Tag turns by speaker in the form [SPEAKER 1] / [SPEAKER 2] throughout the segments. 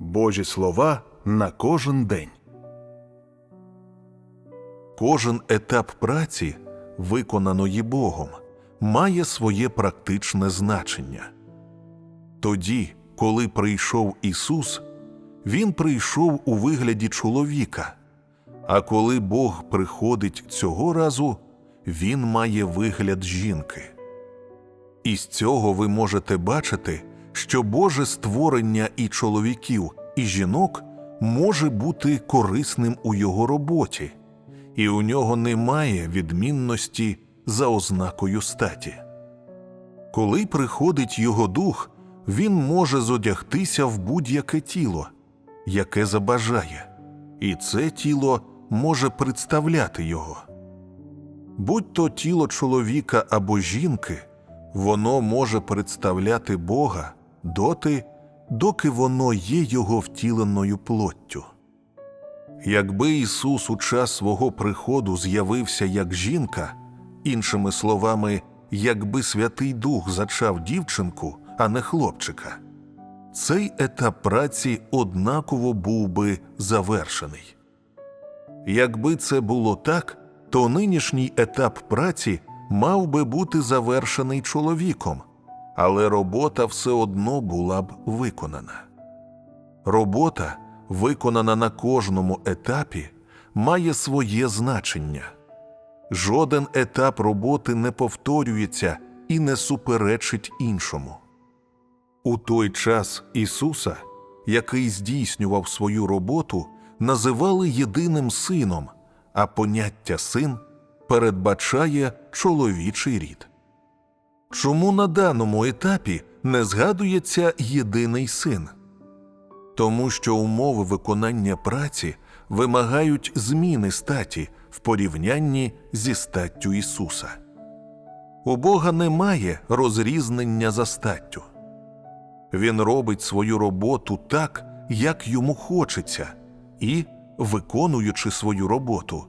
[SPEAKER 1] Божі слова на кожен день. Кожен етап праці, виконаної Богом, має своє практичне значення. Тоді, коли прийшов Ісус, Він прийшов у вигляді чоловіка, а коли Бог приходить цього разу, Він має вигляд жінки. Із цього ви можете бачити, що Боже створення і чоловіків, і жінок може бути корисним у його роботі, і у нього немає відмінності за ознакою статі. Коли приходить його дух, він може зодягтися в будь-яке тіло, яке забажає, і це тіло може представляти його. Будь то тіло чоловіка або жінки, воно може представляти Бога доти, доки воно є його втіленою плоттю. Якби Ісус у час свого приходу з'явився як жінка, іншими словами, якби Святий Дух зачав дівчинку, а не хлопчика, цей етап праці однаково був би завершений. Якби це було так, то нинішній етап праці мав би бути завершений чоловіком, але робота все одно була б виконана. Робота, виконана на кожному етапі, має своє значення. Жоден етап роботи не повторюється і не суперечить іншому. У той час Ісуса, який здійснював свою роботу, називали єдиним сином, а поняття син передбачає чоловічий рід. Чому на даному етапі не згадується єдиний син? Тому що умови виконання праці вимагають зміни статі в порівнянні зі статтю Ісуса. У Бога немає розрізнення за статтю. Він робить свою роботу так, як йому хочеться, і, виконуючи свою роботу,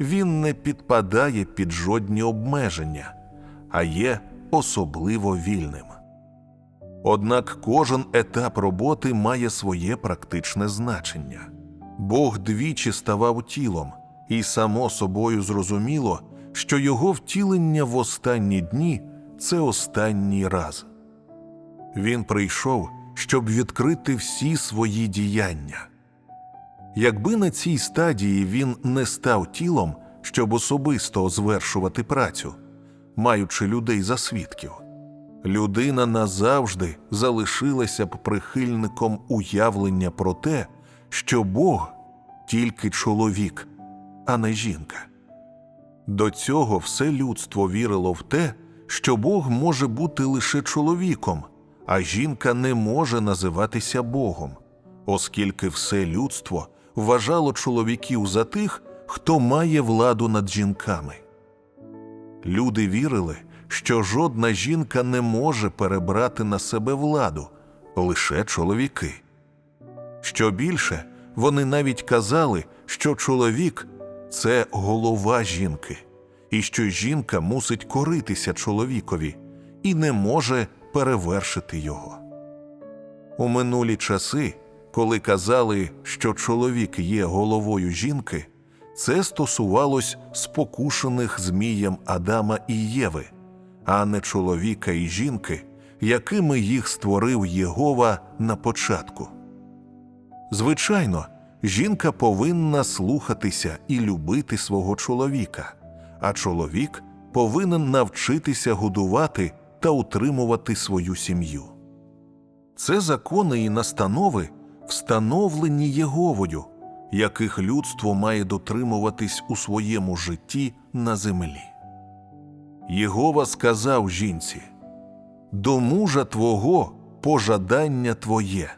[SPEAKER 1] він не підпадає під жодні обмеження, а є особливо вільним. Однак кожен етап роботи має своє практичне значення. Бог двічі ставав тілом, і само собою зрозуміло, що його втілення в останні дні це останній раз. Він прийшов, щоб відкрити всі свої діяння. Якби на цій стадії він не став тілом, щоб особисто звершувати працю, маючи людей за свідків, людина назавжди залишилася б прихильником уявлення про те, що Бог тільки чоловік, а не жінка. До цього все людство вірило в те, що Бог може бути лише чоловіком, а жінка не може називатися Богом, оскільки все людство вважало чоловіків за тих, хто має владу над жінками. Люди вірили, що жодна жінка не може перебрати на себе владу, лише чоловіки. Що більше, вони навіть казали, що чоловік це голова жінки, і що жінка мусить коритися чоловікові і не може перевершити його. У минулі часи, коли казали, що чоловік є головою жінки, це стосувалось спокушених Змієм Адама і Єви, а не чоловіка і жінки, якими їх створив Єгова на початку. Звичайно, жінка повинна слухатися і любити свого чоловіка, а чоловік повинен навчитися годувати та утримувати свою сім'ю. Це закони і настанови, встановлені Єговою, яких людство має дотримуватись у своєму житті на землі. Єгова сказав жінці: До мужа твого пожадання твоє,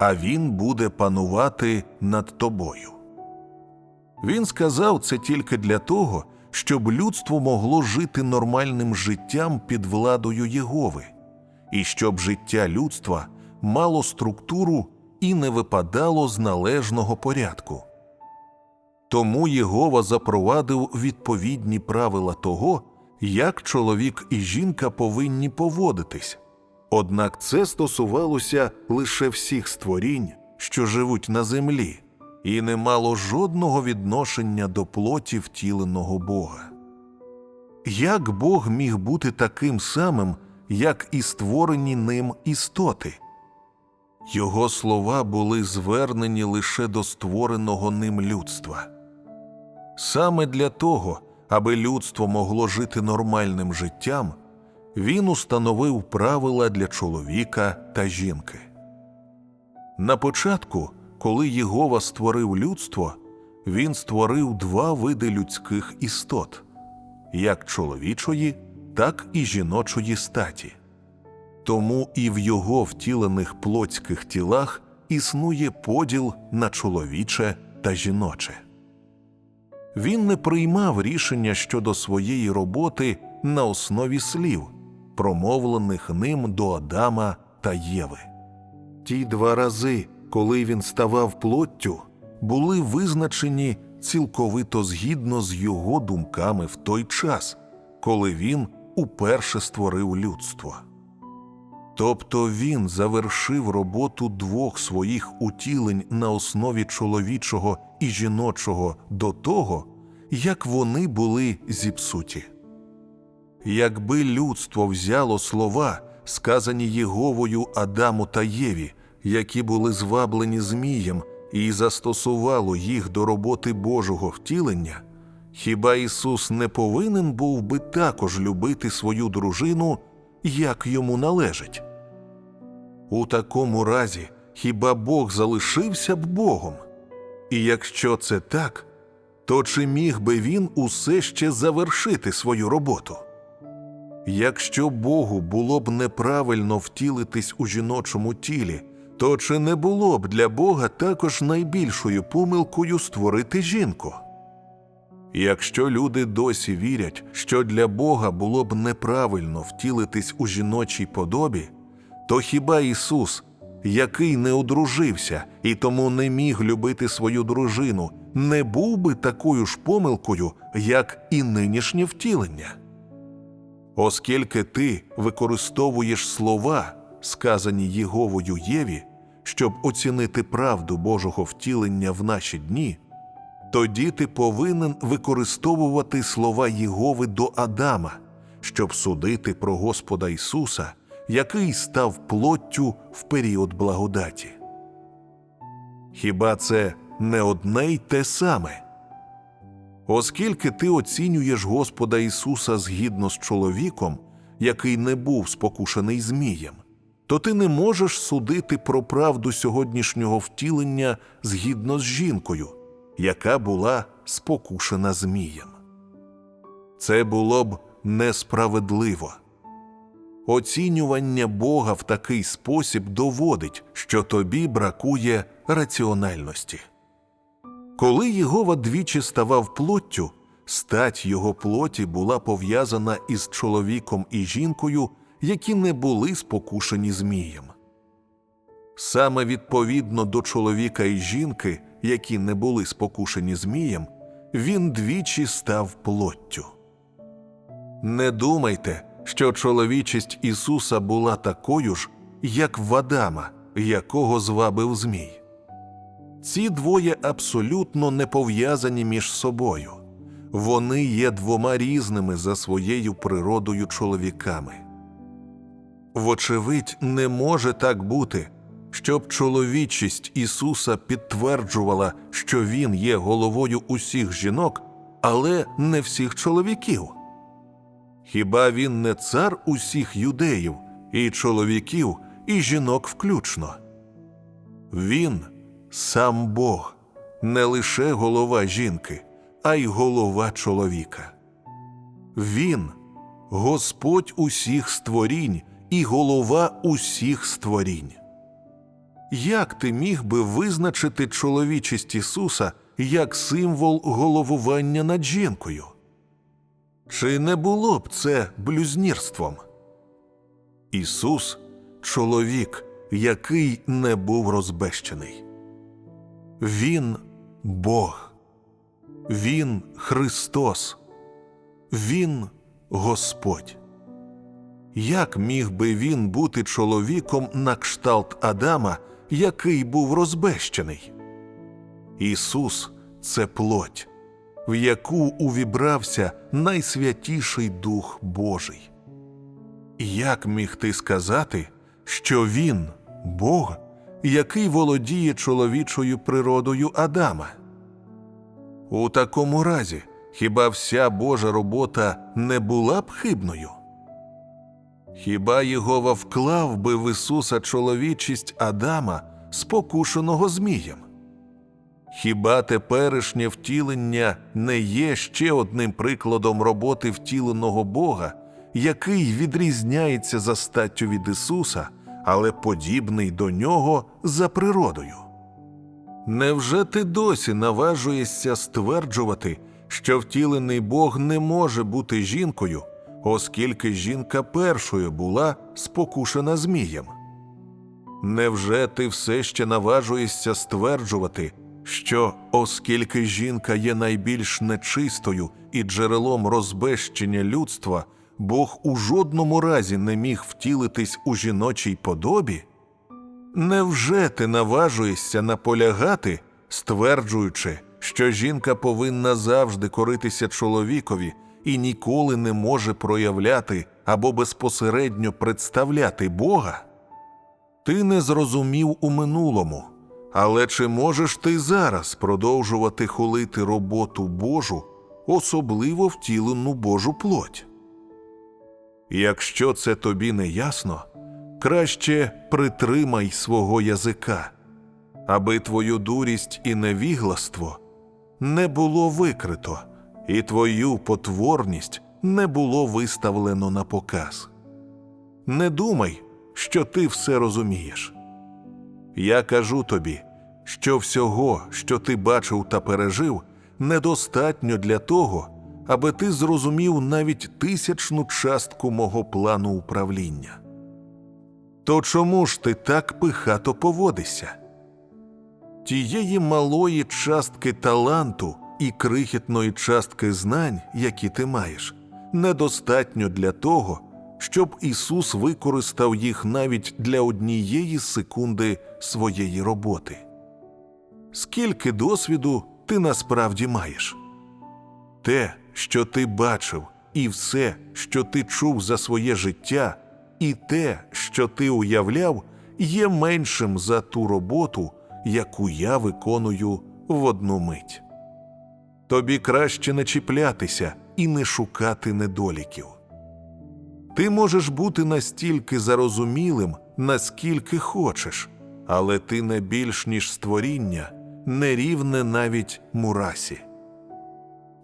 [SPEAKER 1] а він буде панувати над тобою. Він сказав це тільки для того, щоб людство могло жити нормальним життям під владою Єгови, і щоб життя людства мало структуру і не випадало з належного порядку. Тому Єгова запровадив відповідні правила того, як чоловік і жінка повинні поводитись. Однак це стосувалося лише всіх створінь, що живуть на землі, і не мало жодного відношення до плоті втіленого Бога. Як Бог міг бути таким самим, як і створені ним істоти? Його слова були звернені лише до створеного ним людства. Саме для того, аби людство могло жити нормальним життям, він установив правила для чоловіка та жінки. На початку, коли Єгова створив людство, він створив два види людських істот як чоловічої, так і жіночої статі. Тому і в його втілених плотських тілах існує поділ на чоловіче та жіноче. Він не приймав рішення щодо своєї роботи на основі слів, промовлених ним до Адама та Єви. Ті два рази, коли він ставав плоттю, були визначені цілковито згідно з його думками в той час, коли він уперше створив людство. Тобто він завершив роботу двох своїх утілень на основі чоловічого і жіночого до того, як вони були зіпсуті. Якби людство взяло слова, сказані Єговою Адаму та Єві, які були зваблені Змієм, і застосувало їх до роботи Божого втілення, хіба Ісус не повинен був би також любити свою дружину, як йому належить? У такому разі хіба Бог залишився б Богом? І якщо це так, то чи міг би він усе ще завершити свою роботу? Якщо Богу було б неправильно втілитись у жіночому тілі, то чи не було б для Бога також найбільшою помилкою створити жінку? Якщо люди досі вірять, що для Бога було б неправильно втілитись у жіночій подобі, то хіба Ісус, який не одружився і тому не міг любити свою дружину, не був би такою ж помилкою, як і нинішнє втілення? Оскільки ти використовуєш слова, сказані Єговою Єві, щоб оцінити правду Божого втілення в наші дні, тоді ти повинен використовувати слова Єгови до Адама, щоб судити про Господа Ісуса, який став плоттю в період благодаті. Хіба це не одне й те саме? Оскільки ти оцінюєш Господа Ісуса згідно з чоловіком, який не був спокушений Змієм, то ти не можеш судити про правду сьогоднішнього втілення згідно з жінкою, яка була спокушена Змієм. Це було б несправедливо. Оцінювання Бога в такий спосіб доводить, що тобі бракує раціональності. Коли Єгова двічі ставав плоттю, стать його плоті була пов'язана із чоловіком і жінкою, які не були спокушені Змієм. Саме відповідно до чоловіка і жінки, які не були спокушені Змієм, він двічі став плоттю. Не думайте, що чоловічість Ісуса була такою ж, як в Адама, якого звабив Змій. Ці двоє абсолютно не пов'язані між собою. Вони є двома різними за своєю природою чоловіками. Вочевидь, не може так бути, щоб чоловічість Ісуса підтверджувала, що Він є головою усіх жінок, але не всіх чоловіків. Хіба він не цар усіх юдеїв, і чоловіків, і жінок включно? Він сам Бог, не лише голова жінки, а й голова чоловіка. Він Господь усіх створінь і голова усіх створінь. Як ти міг би визначити чоловічість Ісуса як символ головування над жінкою? Чи не було б це блюзнірством? Ісус чоловік, який не був розбещений. Він Бог, Він Христос, Він Господь. Як міг би він бути чоловіком на кшталт Адама, який був розбещений. Ісус це плоть, в яку увібрався найсвятіший Дух Божий. Як міг ти сказати, що Він Бог, який володіє чоловічою природою Адама? У такому разі, хіба вся Божа робота не була б хибною? Хіба Єгова вклав би в Ісуса чоловічість Адама, спокушеного Змієм? Хіба теперішнє втілення не є ще одним прикладом роботи втіленого Бога, який відрізняється за статтю від Ісуса, але подібний до нього за природою? Невже ти досі наважуєшся стверджувати, що втілений Бог не може бути жінкою, оскільки жінка першою була спокушена Змієм? Невже ти все ще наважуєшся стверджувати, що, оскільки жінка є найбільш нечистою і джерелом розбещення людства, Бог у жодному разі не міг втілитись у жіночій подобі? Невже ти наважуєшся наполягати, стверджуючи, що жінка повинна завжди коритися чоловікові і ніколи не може проявляти або безпосередньо представляти Бога? Ти не зрозумів у минулому, але чи можеш ти зараз продовжувати хулити роботу Божу, особливо втілену Божу плоть? Якщо це тобі не ясно, краще притримай свого язика, аби твою дурість і невігластво не було викрито, і твою потворність не було виставлено на показ. Не думай, що ти все розумієш. Я кажу тобі, що всього, що ти бачив та пережив, недостатньо для того, аби ти зрозумів навіть тисячну частку мого плану управління. То чому ж ти так пихато поводишся? Тієї малої частки таланту і крихітної частки знань, які ти маєш, недостатньо для того, щоб Ісус використав їх навіть для однієї секунди своєї роботи. Скільки досвіду ти насправді маєш? Те, що ти бачив, і все, що ти чув за своє життя, і те, що ти уявляв, є меншим за ту роботу, яку я виконую в одну мить. Тобі краще не чіплятися і не шукати недоліків. Ти можеш бути настільки зарозумілим, наскільки хочеш, але ти не більш ніж створіння, не рівне навіть мурасі.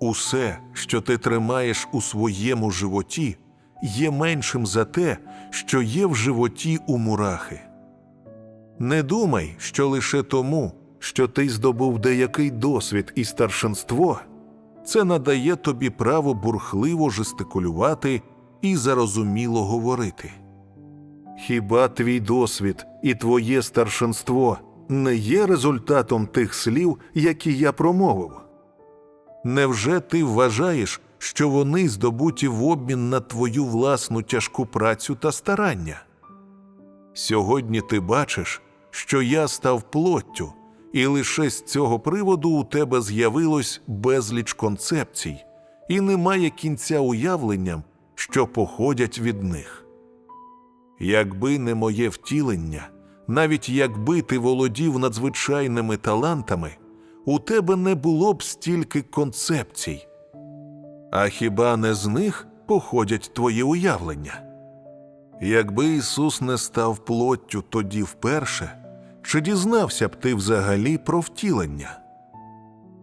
[SPEAKER 1] Усе, що ти тримаєш у своєму животі, є меншим за те, що є в животі у мурахи. Не думай, що лише тому, що ти здобув деякий досвід і старшинство, це надає тобі право бурхливо жестикулювати і зарозуміло говорити. Хіба твій досвід і твоє старшинство не є результатом тих слів, які я промовив? Невже ти вважаєш, що вони здобуті в обмін на твою власну тяжку працю та старання? Сьогодні ти бачиш, що я став плоттю, і лише з цього приводу у тебе з'явилось безліч концепцій, і немає кінця уявленням, що походять від них. Якби не моє втілення, навіть якби ти володів надзвичайними талантами, у тебе не було б стільки концепцій. А хіба не з них походять твої уявлення? Якби Ісус не став плоттю тоді вперше, чи дізнався б ти взагалі про втілення?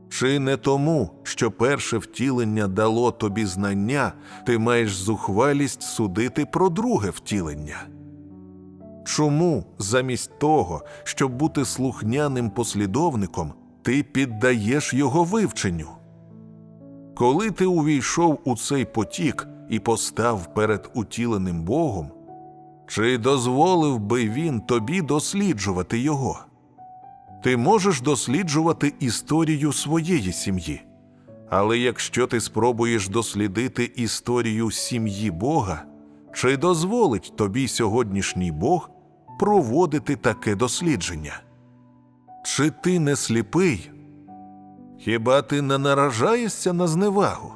[SPEAKER 1] Чи не тому, що перше втілення дало тобі знання, ти маєш зухвалість судити про друге втілення? Чому замість того, щоб бути слухняним послідовником, ти піддаєш його вивченню? Коли ти увійшов у цей потік і постав перед утіленим Богом, чи дозволив би він тобі досліджувати його? Ти можеш досліджувати історію своєї сім'ї, але якщо ти спробуєш дослідити історію сім'ї Бога, чи дозволить тобі сьогоднішній Бог проводити таке дослідження. Чи ти не сліпий? Хіба ти не наражаєшся на зневагу?